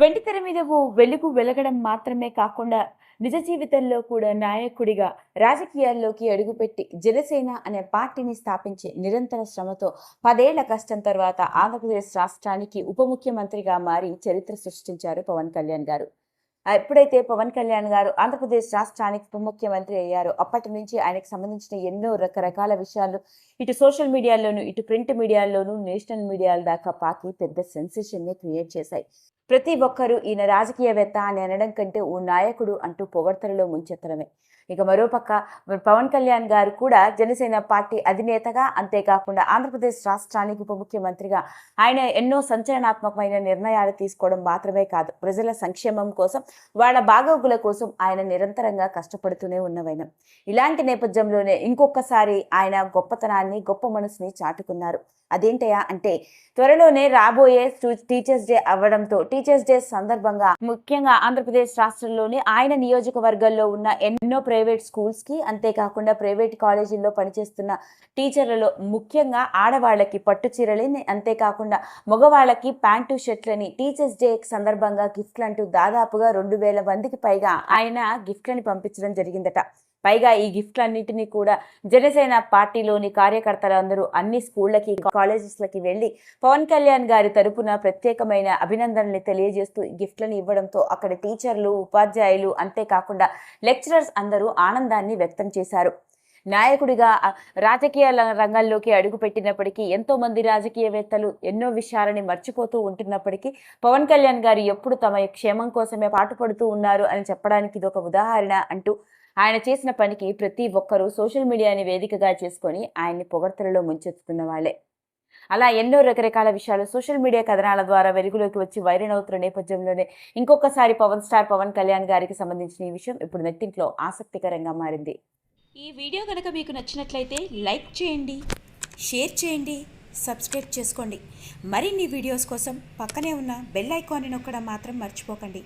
వెండితెర మీద ఓ వెలుగు వెలగడం మాత్రమే కాకుండా నిజ జీవితంలో కూడా నాయకుడిగా రాజకీయాల్లోకి అడుగుపెట్టి జనసేన అనే పార్టీని స్థాపించే నిరంతర శ్రమతో పదేళ్ళ కష్టం తర్వాత ఆంధ్రప్రదేశ్ రాష్ట్రానికి ఉప ముఖ్యమంత్రిగా మారి చరిత్ర సృష్టించారు పవన్ కళ్యాణ్ గారు. ఎప్పుడైతే పవన్ కళ్యాణ్ గారు ఆంధ్రప్రదేశ్ రాష్ట్రానికి ఉప ముఖ్యమంత్రి అయ్యారో అప్పటి నుంచి ఆయనకు సంబంధించిన ఎన్నో రకరకాల విషయాలు ఇటు సోషల్ మీడియాలోను ఇటు ప్రింట్ మీడియాలోను నేషనల్ మీడియాల దాకా పాకి పెద్ద సెన్సేషన్ని క్రియేట్ చేశాయి. ప్రతి ఒక్కరూ ఈయన రాజకీయవేత్త అని అనడం కంటే ఓ నాయకుడు అంటూ పొగడ్తలలో ముంచెత్తడమే. ఇక మరోపక్క పవన్ కళ్యాణ్ గారు కూడా జనసేన పార్టీ అధినేతగా అంతేకాకుండా ఆంధ్రప్రదేశ్ రాష్ట్రానికి ఉప ముఖ్యమంత్రిగా. ఆయన ఎన్నో సంచలనాత్మకమైన నిర్ణయాలు తీసుకోవడం మాత్రమే కాదు ప్రజల సంక్షేమం కోసం వాళ్ళ బాగోగుల కోసం ఆయన నిరంతరంగా కష్టపడుతూనే ఉన్నవైన ఇలాంటి నేపథ్యంలోనే ఇంకొకసారి ఆయన గొప్పతనాన్ని గొప్ప మనసుని చాటుకున్నారు. అదేంటయా అంటే త్వరలోనే రాబోయే టీచర్స్ డే అవ్వడంతో టీచర్స్ డే సందర్భంగా ముఖ్యంగా ఆంధ్రప్రదేశ్ రాష్ట్రంలోని ఆయన నియోజకవర్గాల్లో ఉన్న ఎన్నో ప్రైవేట్ స్కూల్స్కి అంతేకాకుండా ప్రైవేట్ కాలేజీల్లో పనిచేస్తున్న టీచర్లలో ముఖ్యంగా ఆడవాళ్ళకి పట్టు చీరలని అంతేకాకుండా మగవాళ్ళకి ప్యాంటు షర్ట్లని టీచర్స్ డే సందర్భంగా గిఫ్ట్లు అంటూ దాదాపుగా రెండు వేల మందికి పైగా ఆయన గిఫ్ట్లని పంపించడం జరిగిందట. పైగా ఈ గిఫ్ట్లన్నింటినీ కూడా జనసేన పార్టీలోని కార్యకర్తలందరూ అన్ని స్కూళ్ళకి కాలేజెస్లకి వెళ్ళి పవన్ కళ్యాణ్ గారి తరపున ప్రత్యేకమైన అభినందనల్ని తెలియజేస్తూ ఈ గిఫ్ట్లను ఇవ్వడంతో అక్కడ టీచర్లు ఉపాధ్యాయులు అంతేకాకుండా లెక్చరర్స్ అందరూ ఆనందాన్ని వ్యక్తం చేశారు. నాయకుడిగా రాజకీయ రంగంలోకి అడుగుపెట్టినప్పటికీ ఎంతో మంది రాజకీయవేత్తలు ఎన్నో విషయాలని మర్చిపోతూ ఉంటున్నప్పటికీ పవన్ కళ్యాణ్ గారు ఎప్పుడు తమ క్షేమం కోసమే పాటుపడుతూ ఉన్నారు అని చెప్పడానికి ఇది ఒక ఉదాహరణ అంటూ ఆయన చేసిన పనికి ప్రతి ఒక్కరూ సోషల్ మీడియాని వేదికగా చేసుకొని ఆయన్ని పొగడ్తలలో ముంచెత్తుతున్న వాళ్ళే. అలా ఎన్నో రకరకాల విషయాలు సోషల్ మీడియా కథనాల ద్వారా వెలుగులోకి వచ్చి వైరల్ అవుతున్న నేపథ్యంలోనే ఇంకొకసారి పవన్ స్టార్ పవన్ కళ్యాణ్ గారికి సంబంధించిన ఈ విషయం ఇప్పుడు నెట్టింట్లో ఆసక్తికరంగా మారింది. ఈ వీడియో కనుక మీకు నచ్చినట్లయితే లైక్ చేయండి షేర్ చేయండి సబ్స్క్రైబ్ చేసుకోండి. మరిన్ని వీడియోస్ కోసం పక్కనే ఉన్న బెల్ ఐకాన్ని నొక్కడం మాత్రం మర్చిపోకండి.